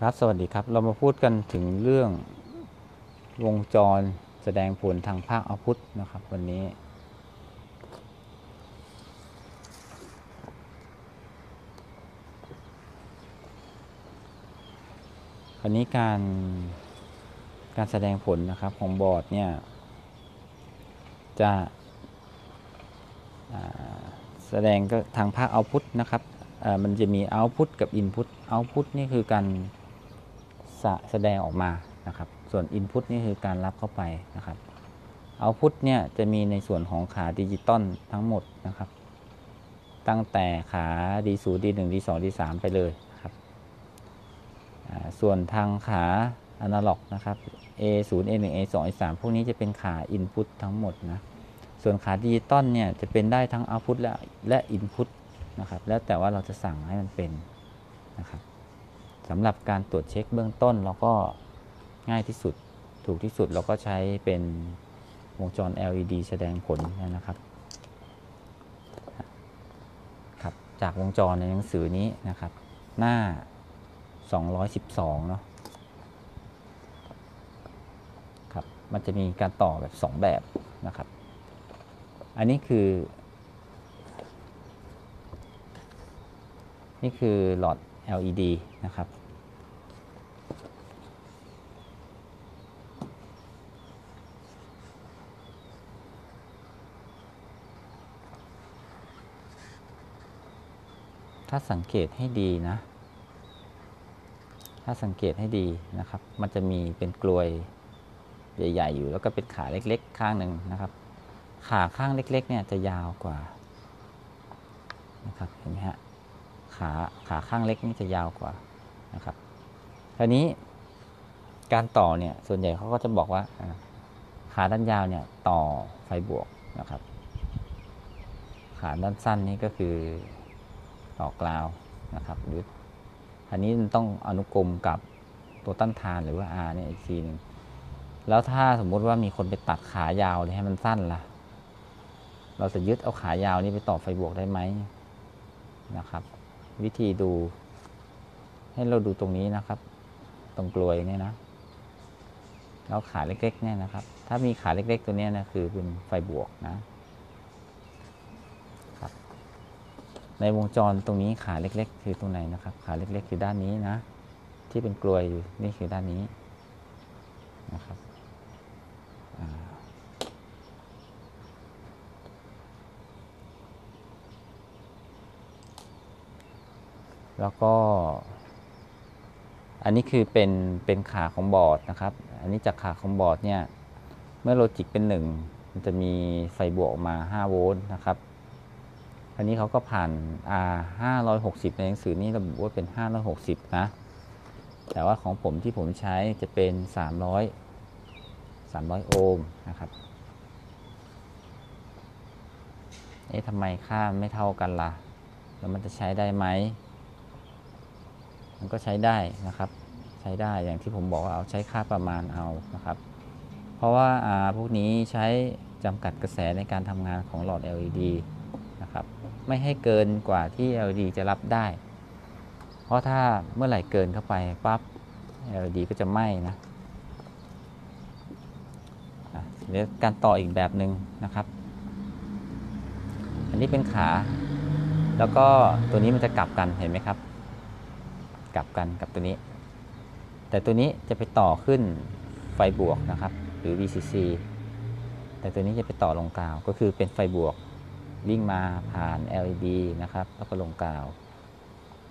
ครับสวัสดีครับเรามาพูดกันถึงเรื่องวงจรแสดงผลทางภาคเอาพุทนะครับ วันนี้ คราวนี้การการแสดงผลนะครับของบอร์ดเนี่ย จะแสดงก็ทางภาคเอาพุทนะครับมันจะมีเอาพุทกับอินพุตเอาพุทนี่คือการ สะแสดงออกมานะครับ ส่วนอินพุตนี่คือการรับเข้าไปนะครับเอาพุทเนี่ยจะมีในส่วนของขาดิจิตอลทั้งหมดนะครับ ตั้งแต่ขา D0 D1 D2 D3 ไปเลยครับ ส่วนทางขาอนาล็อกนะครับ A0 A1 A2 A3 พวกนี้จะเป็นขา Input ทั้งหมดนะ ส่วนขาดิจิตอลเนี่ยจะเป็นได้ทั้ง Output และและ Input นะครับ แล้วแต่ว่าเราจะสั่งให้มันเป็นนะครับ สำหรับการตรวจเช็คเบื้องต้น เราก็ง่ายที่สุดถูกที่สุดเราก็ใช้เป็นวงจร LED แสดงผลนะครับครับจากวงจรในหนังสือนี้นะครับ หน้า 212 เนาะครับมันจะมีการต่อแบบ 2 แบบนะครับ อันนี้คือ นี่คือหลอด LED นะครับ ถ้าสังเกตให้ดีนะ ถ้าสังเกตให้ดีนะครับ มันจะมีเป็นกลวยใหญ่ๆอยู่แล้วก็เป็นขาเล็กๆ ข้างหนึ่งนะครับ ขาข้างเล็กๆ เนี่ยจะยาวกว่านะครับเห็นไหมฮะขาขาข้างเล็กนี่จะยาวกว่านะครับคราวนี้การต่อเนี่ยส่วนใหญ่เขาก็จะบอกว่าขาด้านยาวเนี่ยต่อไฟบวกนะครับ ขาด้านสั้นนี่ก็คือ ต่อกราวนะครับ หรืออันนี้มันต้องอนุกรมกับตัวต้านทานหรือว่า R เนี่ยอีกทีหนึ่งแล้วถ้าสมมุติว่ามีคนไปตัดขายาวเลยให้มันสั้นล่ะ เราจะยึดเอาขายาวนี้ไปต่อไฟบวกได้ไหมนะครับ วิธีดู ให้เราดูตรงนี้นะครับ ตรงกลวยเนี่ยนะแล้วขาเล็กๆเนี่ยนะครับ ถ้ามีขาเล็ก ๆ ตัวนี้นะคือเป็นไฟบวกนะครับ ในวงจรตรงนี้ขาเล็ก ๆ คือตรงไหนนะครับ ขาเล็ก ๆ คือด้านนี้นะ ที่เป็นกลวยอยู่นี่คือด้านนี้นะครับแล้วก็ อันนี้คือเป็นเป็นขาของบอร์ดนะครับ อันนี้จากขาของบอร์ดเนี่ย เมื่อโลจิกเป็นหนึ่งมันจะมีไฟบวกออกมา 5 โวลต์นะครับ อันนี้เขาก็ผ่าน R 560 ในหนังสือนี้ระบุว่าเป็น 560 นะ แต่ว่าของผมที่ผมใช้จะเป็น 300 300 โอห์มนะครับ เอ๊ะทำไมค่าไม่เท่ากันล่ะ แล้วมันจะใช้ได้ไหม มันก็ใช้ได้นะครับ ใช้ได้ อย่างที่ผมบอกว่าเอาใช้ค่าประมาณเอานะครับ เพราะว่าอ่าพวกนี้ใช้จำกัดกระแสในการทำงานของหลอด LED นะครับไม่ให้เกินกว่าที่ LED จะรับได้ เพราะถ้าเมื่อไหร่เกินเข้าไปปั๊บ LED ก็จะไหม้นะเดี๋ยวการต่ออีกแบบหนึ่งนะครับ อันนี้เป็นขา แล้วก็ตัวนี้มันจะกลับกันเห็นไหมครับ กลับกันกับตัวนี้ แต่ตัวนี้จะไปต่อขึ้นไฟบวกนะครับ หรือ VCC แต่ตัวนี้จะไปต่อลงกาวก็คือเป็นไฟบวก วิ่งมาผ่าน LED นะครับแล้วก็ลงกาว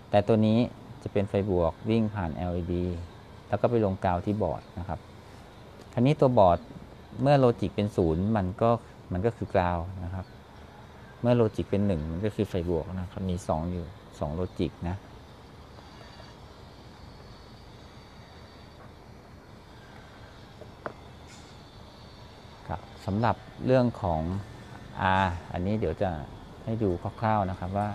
แต่ตัวนี้จะเป็นไฟบวกวิ่งผ่าน LED แล้วก็ไปลงกาวที่บอร์ดนะครับคราวนี้ตัวบอร์ดเมื่อโลจิกเป็นศูนย์มันก็มันก็คือกราวนะครับ เมื่อโลจิกเป็นหนึ่งมันก็คือไฟบวกนะครับมีสองอยู่สองโลจิกนะสำหรับเรื่องของ อันนี้เดี๋ยวจะให้ดูคร่าวๆนะครับว่า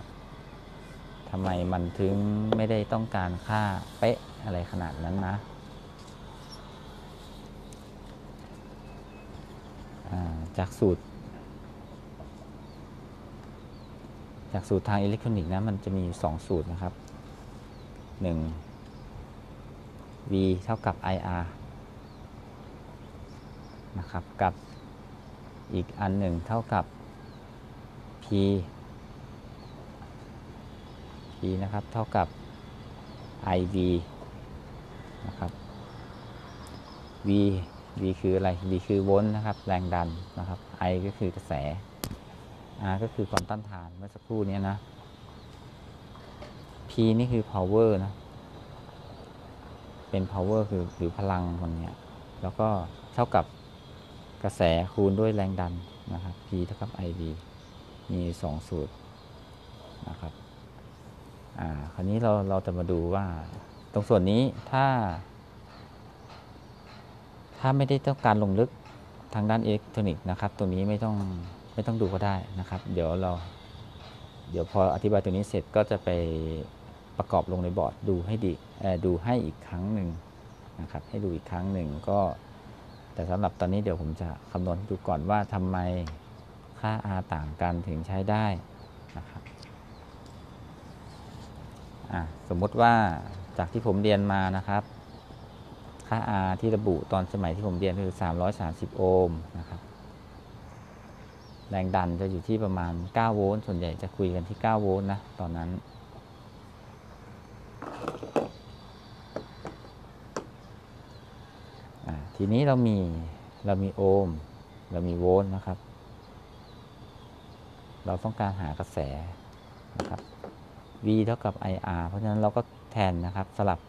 ทำไมมันถึงไม่ได้ต้องการค่าเป๊ะอะไรขนาดนั้นนะจากสูตร จากสูตรทางอิเล็กทรอนิกส์นะมันจะมีอยู่สองสูตรนะครับหนึ่ง V เท่ากับ IR นะครับกับ อีกอันหนึ่งเท่ากับ P P นะครับ เท่ากับ IV นะครับ V V คืออะไร V คือโวลต์นะครับ แรงดันนะครับ I ก็คือกระแส R ก็คือความต้านทานเมื่อสักครู่นี้นะ P นี่คือ power นะ เป็น power คือหรือพลังคนเนี้แล้วก็เท่ากับ กระแสคูณด้วยแรงดันนะครับ P เท่ากับ IV มีสองสูตรนะครับอ่าคราวนี้เราเราจะมาดูว่าตรงส่วนนี้ถ้า ถ้าไม่ได้ต้องการลงลึกทางด้านอิเล็กทรอนิกส์นะครับ ตัวนี้ไม่ต้องไม่ต้องดูก็ได้นะครับ เดี๋ยวเรา เดี๋ยวพออธิบายตัวนี้เสร็จก็จะไปประกอบลงในบอร์ดดูให้ดีดูให้อีกครั้งหนึ่งนะครับ ให้ดูอีกครั้งหนึ่งก็ แต่สำหรับตอนนี้เดี๋ยวผมจะคำนวณดูก่อนว่าทำไมค่า R ต่างกันถึงใช้ได้นะครับสมมติว่าจากที่ผมเรียนมานะครับ ค่า R ที่ระบุตอนสมัยที่ผมเรียนคือ 330 โอห์มนะครับแรงดันจะอยู่ที่ประมาณ 9 โวลต์ส่วนใหญ่จะคุยกันที่ 9 โวลต์นะ ตอนนั้น ทีนี้เรามีเรามีโอห์มเรามีโวลต์นะครับ เราต้องการหากระแสนะครับ V เท่ากับ IR เพราะฉะนั้นเราก็แทนนะครับสลับ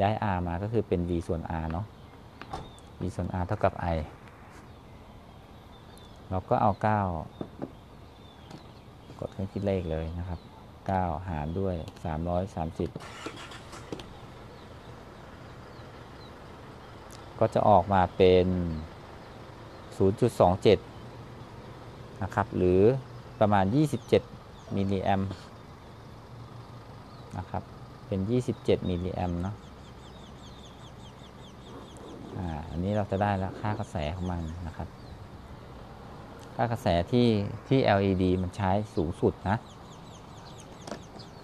ย้าย R มาก็คือเป็น V ส่วน R เนาะ V ส่วน R เท่ากับ I เราก็เอา 9 กดเครื่องคิดเลขเลยนะครับ 9 หารด้วย 330 ก็จะออกมาเป็น 0.27 นะครับ หรือประมาณ 27 มิลลิแอมนะครับ เป็น 27 มิลลิแอมเนาะอันนี้เราจะได้แล้วค่ากระแสของมันนะครับ ค่ากระแสที่ที่ LED มันใช้สูงสุดนะ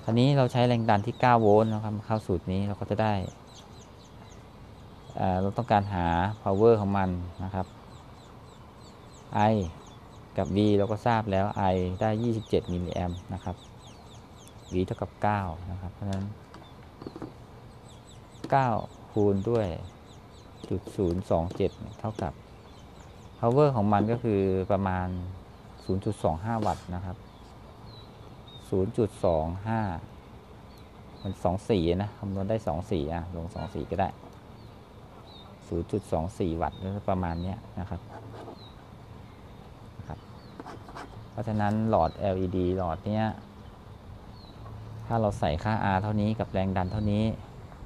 คราวนี้เราใช้แรงดันที่ 9 โวลต์นะครับ เข้าสูตรนี้เราก็จะได้ เราต้องการหา power ของมันนะครับ I กับ V เราก็ทราบแล้ว I ได้ 27 มิลลิแอมนะครับ V เท่ากับ 9 นะครับ เพราะฉะนั้น 9 คูณด้วยจุด027 เท่ากับ power ของมันก็คือประมาณ 0.25 วัตต์นะครับ 0.25 มัน24นะ คำนวณได้24อะ ลง24ก็ได้ 0.24 วัตต์ประมาณนี้นะครับนะครับ เพราะฉะนั้นหลอด LED หลอดเนี้ย ถ้าเราใส่ค่า R เท่านี้กับแรงดันเท่านี้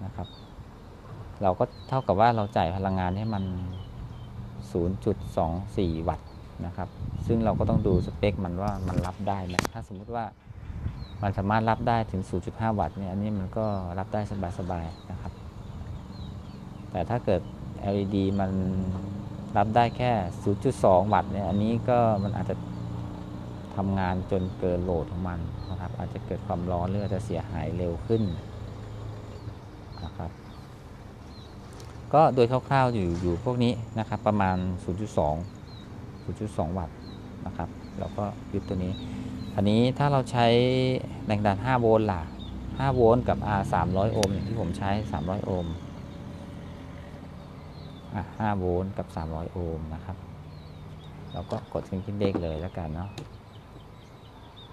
นะครับ เราก็เท่ากับว่าเราจ่ายพลังงานให้มัน 0.24 วัตต์นะครับ ซึ่งเราก็ต้องดูสเปคมันว่ามันรับได้ไหมถ้าสมมุติว่ามันสามารถรับได้ถึง 0.5 วัตต์เนี่ย อันนี้มันก็รับได้สบายๆนะครับ แต่ถ้าเกิด LED มันรับได้แค่ 0.2 วัตต์เนี่ย อันนี้ก็มันอาจจะทำงานจนเกินโหลดของมันนะครับ อาจจะเกิดความร้อนหรืออาจจะเสียหายเร็วขึ้นนะครับ ก็โดยคร่าวๆอยู่อยู่พวกนี้นะครับ ประมาณ 0.2 0.2 วัตต์นะครับ แล้วก็ยึดตัวนี้ อันนี้ถ้าเราใช้แรงดัน 5 โวลต์ล่ะ 5 โวลต์กับ R 300 โอห์มอย่างที่ผมใช้ 300 โอห์ม 5โวลต์กับ 300 โอห์มนะครับ เราก็กดเครื่องคิดเลขเลยแล้วกันเนาะ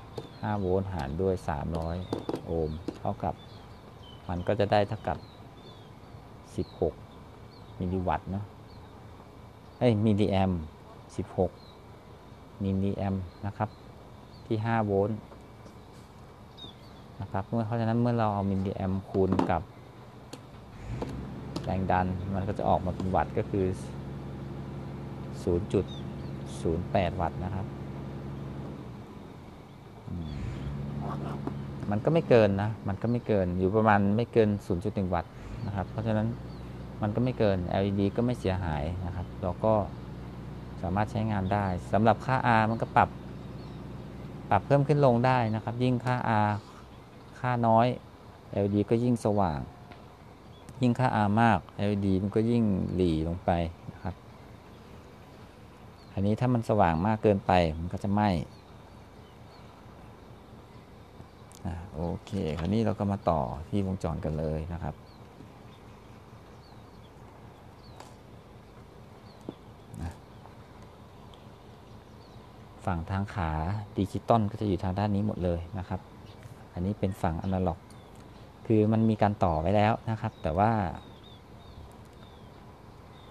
5โวลต์หารด้วย 300 โอห์มเท่ากับ มันก็จะได้เท่ากับ 16 มิลลิวัตต์เนาะเอ้ยมิลลิแอม 16 มิลลิแอมนะครับ ที่ 5 โวลต์นะครับเมื่อเพราะฉะนั้นเมื่อเราเอามิลลิแอมคูณกับ แรงดันมันก็จะออกมาเป็นวัตต์ก็คือ 0.08 วัตต์นะครับ มันก็ไม่เกินนะ มันก็ไม่เกินอยู่ประมาณไม่เกิน 0.1 วัตต์นะครับ เพราะฉะนั้นมันก็ไม่เกิน LED ก็ไม่เสียหายนะครับ เราก็สามารถใช้งานได้สำหรับค่า R มันก็ปรับ ปรับเพิ่มขึ้นลงได้นะครับ ยิ่งค่า R ค่าน้อย LED ก็ยิ่งสว่าง ยิ่งค่า R มาก LED มันก็ยิ่งหลีลงไปนะครับ อันนี้ถ้ามันสว่างมากเกินไปมันก็จะไหม้โอเค คราวนี้เราก็มาต่อที่วงจรกันเลยนะครับ ฝั่งทางขาดิจิตอลก็จะอยู่ทางด้านนี้หมดเลยนะครับ อันนี้เป็นฝั่งอนาล็อก คือมันมีการต่อไว้แล้วนะครับ แต่ว่า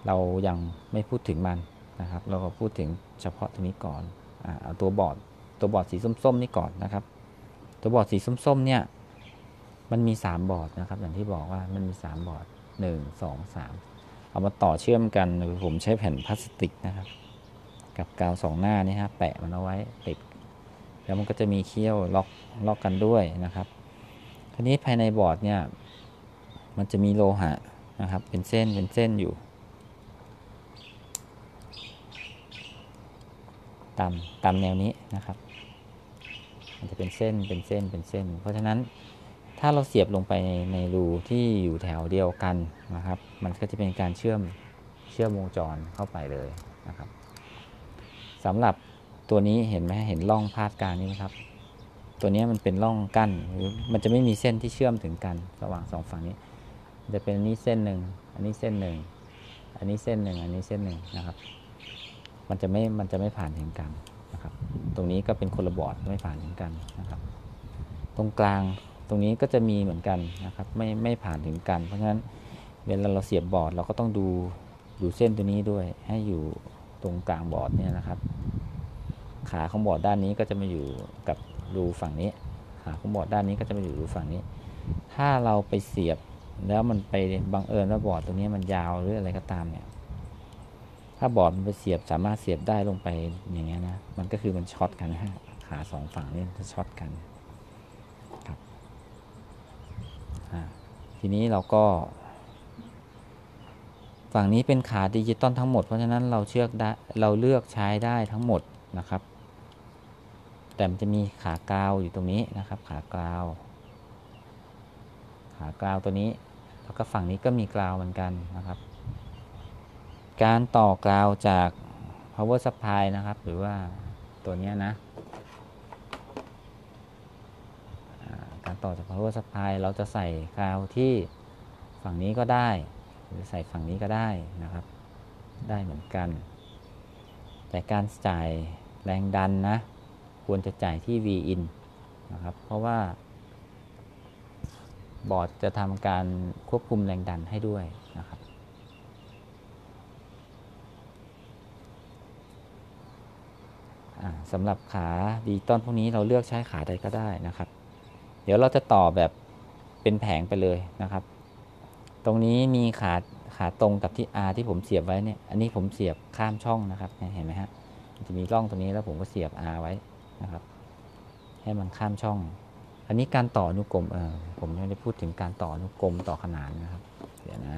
เรายังไม่พูดถึงมันนะครับ เราก็พูดถึงเฉพาะตรงนี้ก่อนอเอาตัวบอร์ดตัวบอร์ดสีส้มๆนี่ก่อนนะครับ ตัวบอร์ดสีส้มๆเนี่ยมันมี 3 บอร์ดนะครับ อย่างที่บอกว่ามันมี 3 บอร์ด 1 2 3 เอามาต่อเชื่อมกันผมใช้แผ่นพลาสติกนะครับ กับกาวสองหน้านี่ฮะแปะมันเอาไว้ติด แล้วมันก็จะมีเขี้ยวล็อกล็อกกันด้วยนะครับ ทีนี้ภายในบอร์ดเนี่ย มันจะมีโลหะนะครับ เป็นเส้นเป็นเส้นอยู่ตามตามแนวนี้นะครับ มันจะเป็นเส้นเป็นเส้นเป็นเส้น เพราะฉะนั้นถ้าเราเสียบลงไปในในรูที่อยู่แถวเดียวกันนะครับ มันก็จะเป็นการเชื่อมเชื่อมวงจรเข้าไปเลยนะครับสำหรับตัวนี้เห็นไหมเห็นร่องพาดกลางนี้ไหมครับ ตัวนี้มันเป็นร่องกั้นหรือมันจะไม่มีเส้นที่เชื่อมถึงกันระหว่างสองฝั่งนี้ จะเป็นอันนี้เส้นหนึ่งอันนี้เส้นหนึ่งอันนี้เส้นหนึ่งอันนี้เส้นหนึ่งนะครับ มันจะไม่มันจะไม่ผ่านถึงกันนะครับ ตรงนี้ก็เป็นคนละบอร์ดไม่ผ่านถึงกันนะครับ ตรงกลางตรงนี้ก็จะมีเหมือนกันนะครับ ไม่ไม่ผ่านถึงกัน เพราะฉะนั้นเวลาเราเสียบบอร์ดเราก็ต้องดูดูเส้นตัวนี้ด้วย ให้อยู่ตรงกลางบอร์ดเนี่ยนะครับ ขาของบอร์ดด้านนี้ก็จะมาอยู่กับ รูฝั่งนี้ขาของบอร์ดด้านนี้ก็จะมาอยู่รูฝั่งนี้ ถ้าเราไปเสียบแล้วมันไปบังเอิญว่าบอร์ดตรงนี้มันยาวหรืออะไรก็ตามเนี่ย ถ้าบอร์ดมันไปเสียบสามารถเสียบได้ลงไปอย่างเงี้ยนะ มันก็คือมันช็อตกันนะฮะขาสองฝั่งนี่จะช็อตกันครับทีนี้เราก็ฝั่งนี้เป็นขาดิจิตอลทั้งหมด เพราะฉะนั้นเราเชือกได้เราเลือกใช้ได้ทั้งหมดนะครับ แต่มันจะมีขากาวอยู่ตรงนี้นะครับ ขากราว ขากราวตัวนี้ แล้วก็ฝั่งนี้ก็มีกราวเหมือนกันนะครับ การต่อกราวจาก power supply นะครับ หรือว่าตัวนี้นะการต่อจาก power supply เราจะใส่กราวที่ฝั่งนี้ก็ได้ หรือใส่ฝั่งนี้ก็ได้นะครับ ได้เหมือนกัน แต่การจ่ายแรงดันนะ ควรจะจ่ายที่ V in นะครับ เพราะว่าบอร์ดจะทำการควบคุมแรงดันให้ด้วยนะครับสำหรับขาดีตอนพวกนี้เราเลือกใช้ขาใดก็ได้นะครับ เดี๋ยวเราจะต่อแบบเป็นแผงไปเลยนะครับ ตรงนี้มีขาขาตรงกับที่ R ที่ผมเสียบไว้เนี่ย อันนี้ผมเสียบข้ามช่องนะครับ เห็นไหมฮะ จะมีร่องตรงนี้แล้วผมก็เสียบ R ไว้ นะครับ ให้มันข้ามช่อง อันนี้การต่ออนุกรมเออผมไม่ได้พูดถึงการต่ออนุกรมต่อขนานนะครับ เดี๋ยวนะ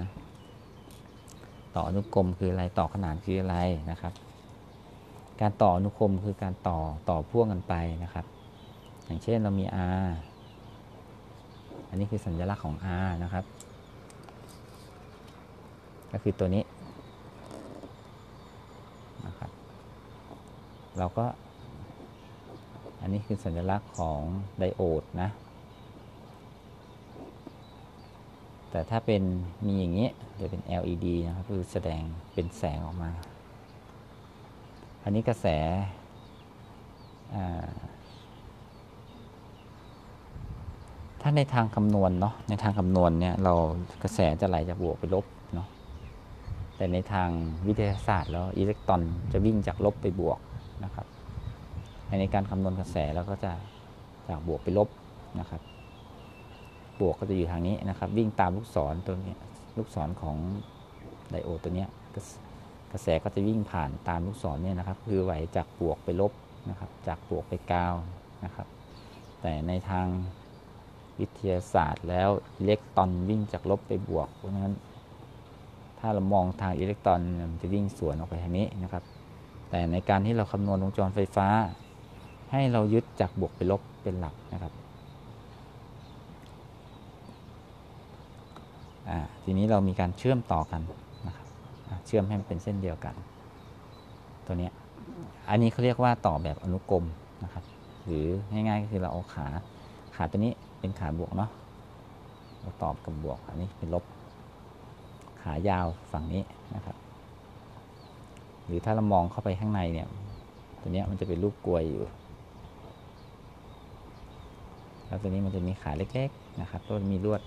ต่ออนุกรมคืออะไรต่อขนานคืออะไรนะครับ การต่ออนุกรมคือการต่อต่อพ่วงกันไปนะครับ อย่างเช่นเรามี R อันนี้คือสัญลักษณ์ของ R นะครับ ก็คือตัวนี้นะครับ เราก็ อันนี้คือสัญลักษณ์ของไดโอดนะ แต่ถ้าเป็นมีอย่างนี้จะเป็น LED นะครับคือแสดงเป็นแสงออกมา อันนี้กระแสถ้าในทางคำนวณเนาะในทางคำนวณเนี่ยเรากระแสจะไหลจากบวกไปลบเนาะแต่ในทางวิทยาศาสตร์แล้วอิเล็กตรอนจะวิ่งจากลบไปบวกนะครับ ในการคำนวณกระแสเราก็จะจากบวกไปลบนะครับ บวกก็จะอยู่ทางนี้นะครับ วิ่งตามลูกศรตัวนี้ลูกศรของไดโอดตัวนี้กระแสก็จะวิ่งผ่านตามลูกศรเนี่ยนะครับ คือไหวจากบวกไปลบนะครับ จากบวกไปกาวนะครับ แต่ในทางวิทยาศาสตร์แล้วอิเล็กตรอนวิ่งจากลบไปบวกเพราะฉะนั้น ถ้าเรามองทางอิเล็กตรอนมันจะวิ่งสวนออกไปทางนี้นะครับ แต่ในการที่เราคำนวณวงจรไฟฟ้า ให้เรายึดจากบวกไปลบเป็นหลักนะครับทีนี้เรามีการเชื่อมต่อกันนะครับเชื่อมให้มันเป็นเส้นเดียวกัน ตัวนี้อันนี้เขาเรียกว่าต่อแบบอนุกรมนะครับ หรือง่ายๆก็คือเราเอาขาขาตัวนี้เป็นขาบวกเนาะเราตอบกับบวกอันนี้เป็นลบ ขายาวฝั่งนี้นะครับ หรือถ้าเรามองเข้าไปข้างในเนี่ย ตัวนี้มันจะเป็นรูปกลวยอยู่ แล้วตัวนี้มันจะมีขาเล็กๆนะครับแล้วมีลวด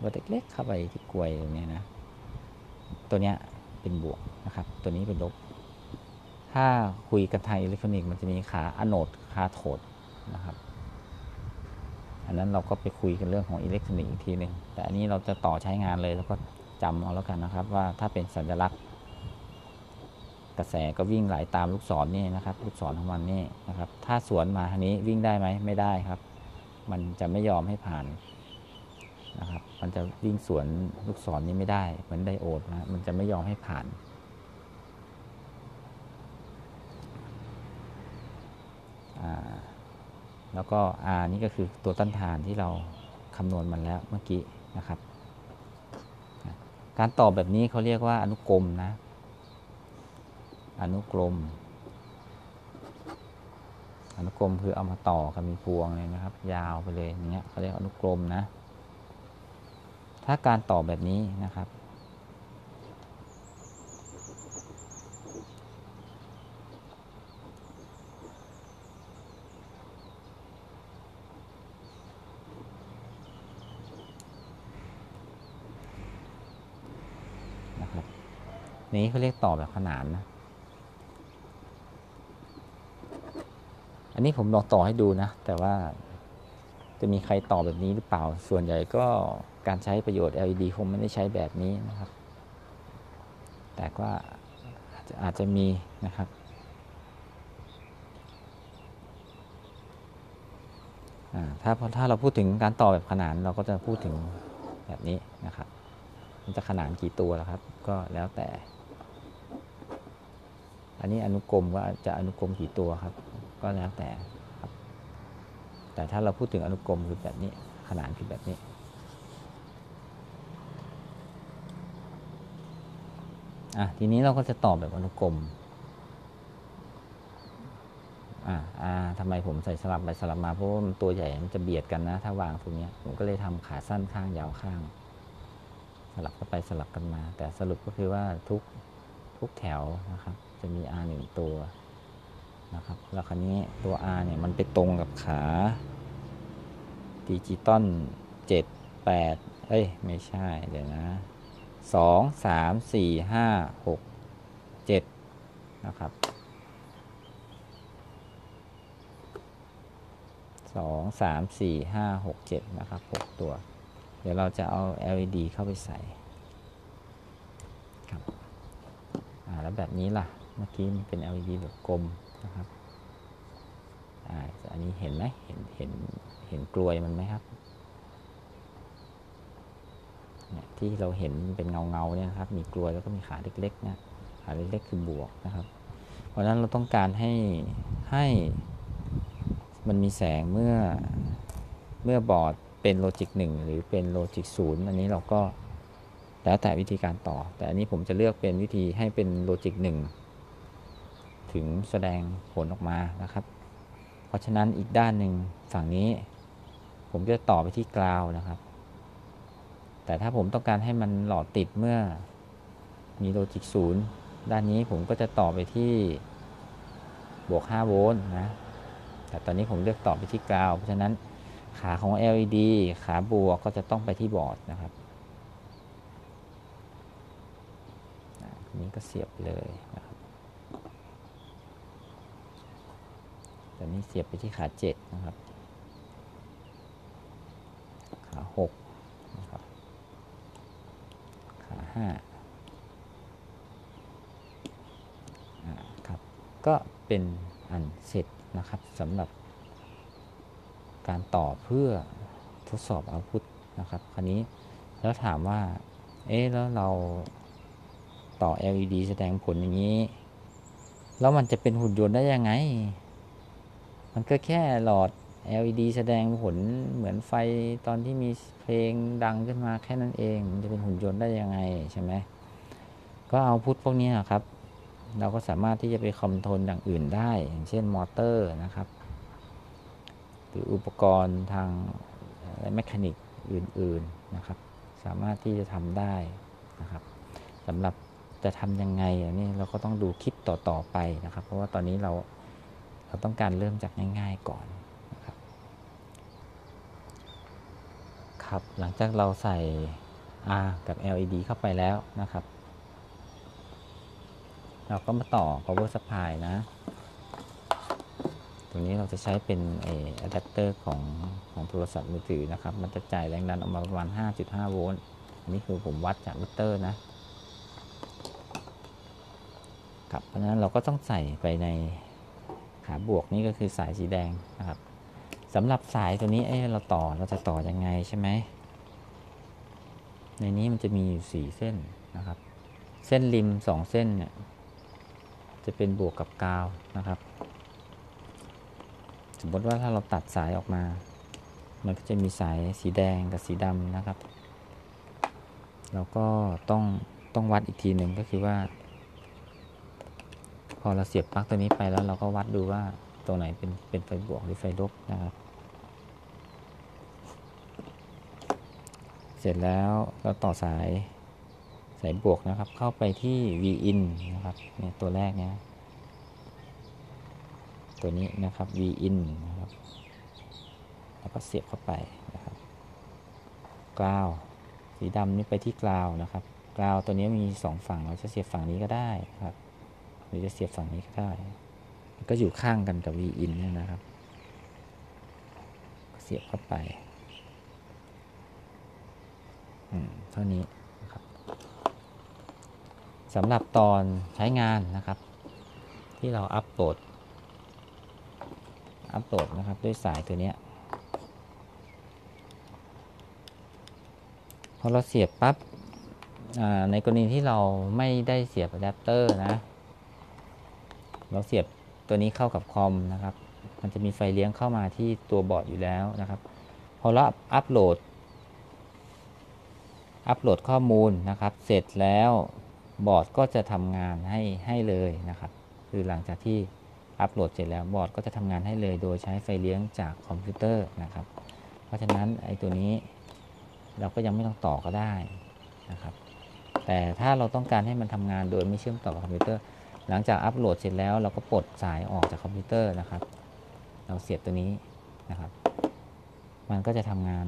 ลวดเล็กๆเข้าไปที่กลวยตรงเนี้ยนะ ตัวเนี้ยเป็นบวกนะครับ ตัวนี้เป็นลบ ถ้าคุยกันทางอิเล็กทรอนิกส์มันจะมีขาอโนดคาโทดนะครับ อันนั้นเราก็ไปคุยกันเรื่องของอิเล็กทรอนิกส์อีกทีหนึ่งแต่อันนี้เราจะต่อใช้งานเลยแล้วก็จำเอาแล้วกันนะครับ ว่าถ้าเป็นสัญลักษณ์ กระแสก็วิ่งไหลตามลูกศรนี่นะครับ ลูกศรของมันนี่นะครับ ถ้าสวนมาทางนี้วิ่งได้ไหมไม่ได้ครับ มันจะไม่ยอมให้ผ่านนะครับ มันจะวิ่งสวนลูกศรนี้ไม่ได้ เหมือนไดโอดนะมันจะไม่ยอมให้ผ่าน แล้วก็ R นี่ก็คือตัวต้านทานที่เราคำนวณมันแล้วเมื่อกี้นะครับ การตอบแบบนี้เขาเรียกว่าอนุกรมนะ อนุกรม อนุกรมคือเอามาต่อกันเป็นพวงเลยนะครับ ยาวไปเลยอย่างเงี้ยเขาเรียกอนุกรมนะ ถ้าการต่อแบบนี้นะครับ นะครับนี้เขาเรียกต่อแบบขนานนะ อันนี้ผมลองต่อให้ดูนะ แต่ว่าจะมีใครต่อแบบนี้หรือเปล่า ส่วนใหญ่ก็การใช้ประโยชน์ LED คงไม่ได้ใช้แบบนี้นะครับ แต่ก็อาจจะอาจจะมีนะครับ ถ้าถ้าเราพูดถึงการต่อแบบขนานเราก็จะพูดถึงแบบนี้นะครับ มันจะขนานกี่ตัวละครับ ก็แล้วแต่ อันนี้อนุกรมว่าจะอนุกรมกี่ตัวครับ ก็แล้วแต่ครับ แต่ถ้าเราพูดถึงอนุกรมคือแบบนี้ ขนานคือแบบนี้อะทีนี้เราก็จะตอบแบบอนุกรมอ่าอ่าทำไมผมใส่สลับไปสลับมาเพราะว่ามันตัวใหญ่มันจะเบียดกันนะ ถ้าวางตรงนี้ผมก็เลยทำขาสั้นข้างยาวข้าง สลับกันไปสลับกันมา แต่สรุปก็คือว่าทุกทุกแถวนะครับ จะมี R หนึ่งตัว นะครับแล้วคราวนี้ตัว R เนี่ยมันไปตรงกับขาดิจิตอลเจ็ดแปดเอ้ย ไม่ใช่เดี๋ยวนะสองสามสี่ห้าหกเจ็ดนะครับสองสามสี่ห้าหกเจ็ดนะครับหกตัว เดี๋ยวเราจะเอา LED เข้าไปใส่ครับอ่าแล้วแบบนี้ล่ะ เมื่อกี้มันเป็น LED แบบกลม นะครับอ่าอันนี้เห็นไหมเห็นเห็นเห็นกลวยมันไหมครับเนี่ยที่เราเห็นเป็นเงาเงาเนี่ยครับ มีกลวยแล้วก็มีขาเล็กๆนะขาเล็กๆคือบวกนะครับ เพราะฉะนั้นเราต้องการให้ให้มันมีแสงเมื่อเมื่อบอร์ดเป็นโลจิกหนึ่งหรือเป็นโลจิกศูนย์อันนี้เราก็แล้วแต่วิธีการต่อ แต่อันนี้ผมจะเลือกเป็นวิธีให้เป็นโลจิกหนึ่ง ถึงแสดงผลออกมานะครับ เพราะฉะนั้นอีกด้านหนึ่งฝั่งนี้ ผมจะต่อไปที่กราวนะครับ แต่ถ้าผมต้องการให้มันหลอดติดเมื่อมีโลจิกศูนย์ด้านนี้ผมก็จะต่อไปที่บวก 5 โวลต์นะ แต่ตอนนี้ผมเลือกต่อไปที่กราวเพราะฉะนั้นขาของ LED ขาบวกก็จะต้องไปที่บอร์ดนะครับนี้ก็เสียบเลยนะครับ ตอนนี้เสียบไปที่ขา 7 นะครับ ขา 6 นะครับ ขาห้าครับ ก็เป็นอันเสร็จนะครับสำหรับการต่อเพื่อทดสอบเอาพุทนะครับ คราวนี้แล้วถามว่า เอ๊ะ แล้วเราต่อ LED แสดงผลอย่างนี้ แล้วมันจะเป็นหุ่นยนต์ได้ยังไง มันก็แค่หลอด LED แสดงผลเหมือนไฟตอนที่มีเพลงดังขึ้นมาแค่นั้นเอง มันจะเป็นหุ่นยนต์ได้ยังไงใช่ไหมก็เอาพุทพวกนี้ครับ เราก็สามารถที่จะไปคอมโทรลอย่างอื่นได้ อย่างเช่นมอเตอร์นะครับ หรืออุปกรณ์ทางแมคานิกอื่นๆนะครับ สามารถที่จะทำได้นะครับสำหรับจะทำยังไงอันนี้เราก็ต้องดูคลิปต่อๆไปนะครับ เพราะว่าตอนนี้เรา เราต้องการเริ่มจากง่าย ๆก่อนนะครับครับ หลังจากเราใส่ R กับ LED เข้าไปแล้วนะครับ เราก็มาต่อ power supply นะตรงนี้เราจะใช้เป็นอะแดปเตอร์ของของโทรศัพท์มือถือนะครับ มันจะจ่ายแรงดันออกมาประมาณ 5.5 โวลต์ อันนี้คือผมวัดจากมิเตอร์นะครับ เพราะฉะนั้นเราก็ต้องใส่ไปใน ขาบวกนี่ก็คือสายสีแดงนะครับสำหรับสายตัวนี้เอ้เราต่อเราจะต่อยังไงใช่ไหมในนี้มันจะมีอยู่4เส้นนะครับ เส้นริม2เส้นเนี่ยจะเป็นบวกกับกาวนะครับ สมมติว่าถ้าเราตัดสายออกมา มันก็จะมีสายสีแดงกับสีดำนะครับ เราก็ต้องต้องวัดอีกทีหนึ่งก็คือว่า พอเราเสียบปลั๊กตัวนี้ไปแล้วเราก็วัดดูว่าตรงไหนเป็นเป็นไฟบวกหรือไฟลบนะครับ เสร็จแล้วเราต่อสายสายบวกนะครับ เข้าไปที่ V in นะครับเนี่ยตัวแรกเนี่ยตัวนี้นะครับ V in นะครับแล้วก็เสียบเข้าไปนะครับกราวสีดำนี่ไปที่กราวนะครับกราวตัวนี้มีสองฝั่งเราจะเสียบฝั่งนี้ก็ได้นะครับ หรือจะเสียบฝั่งนี้ก็ได้ ก็อยู่ข้างกันกับ V in เนี่ยนะครับ เสียบเข้าไปเท่านี้นะครับสำหรับตอนใช้งานนะครับ ที่เราอัปโหลดอัปโหลดนะครับด้วยสายตัวนี้พอเราเสียบปับ๊บในกรณีที่เราไม่ได้เสียบอะแดปเตอร์นะ เราเสียบตัวนี้เข้ากับคอมนะครับ มันจะมีไฟเลี้ยงเข้ามาที่ตัวบอร์ดอยู่แล้วนะครับพอเราอัปโหลด อัปโหลดข้อมูลนะครับ เสร็จแล้วบอร์ดก็จะทำงานให้ให้เลยนะครับ คือหลังจากที่อัปโหลดเสร็จแล้วบอร์ดก็จะทำงานให้เลย โดยใช้ไฟเลี้ยงจากคอมพิวเตอร์นะครับ เพราะฉะนั้นไอ้ตัวนี้เราก็ยังไม่ต้องต่อก็ได้นะครับ แต่ถ้าเราต้องการให้มันทำงานโดยไม่เชื่อมต่อกับคอมพิวเตอร์ หลังจากอัปโหลดเสร็จแล้วเราก็ปลดสายออกจากคอมพิวเตอร์นะครับ เราเสียบตัวนี้นะครับ มันก็จะทำงาน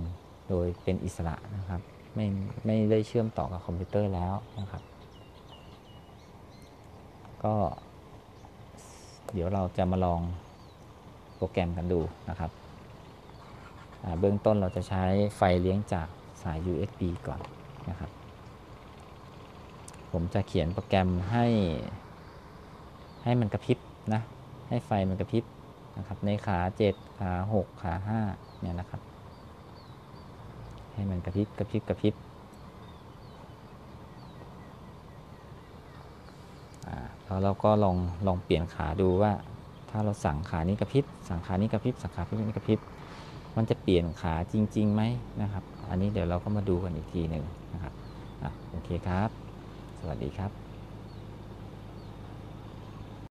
โดยเป็นอิสระนะครับ ไม่ไม่ได้เชื่อมต่อกับคอมพิวเตอร์แล้วนะครับ ก็ เดี๋ยวเราจะมาลองโปรแกรมกันดูนะครับเบื้องต้นเราจะใช้ไฟเลี้ยงจากสาย USB ก่อนนะครับ ผมจะเขียนโปรแกรมให้ ให้มันกระพริบนะให้ไฟมันกระพริบนะครับในขา 7 ขา 6 ขา 5 เนี่ยนะครับ ให้มันกระพริบกระพริบกระพริบแล้วเราก็ลองลองเปลี่ยนขาดูว่าถ้าเราสั่งขานี้กระพริบสั่งขานี้กระพริบสั่งขาพิบนี้กระพริบมันจะเปลี่ยนขาจริงๆไหมนะครับ อันนี้เดี๋ยวเราก็มาดูกันอีกทีหนึ่งนะครับอโอเคครับ สวัสดีครับ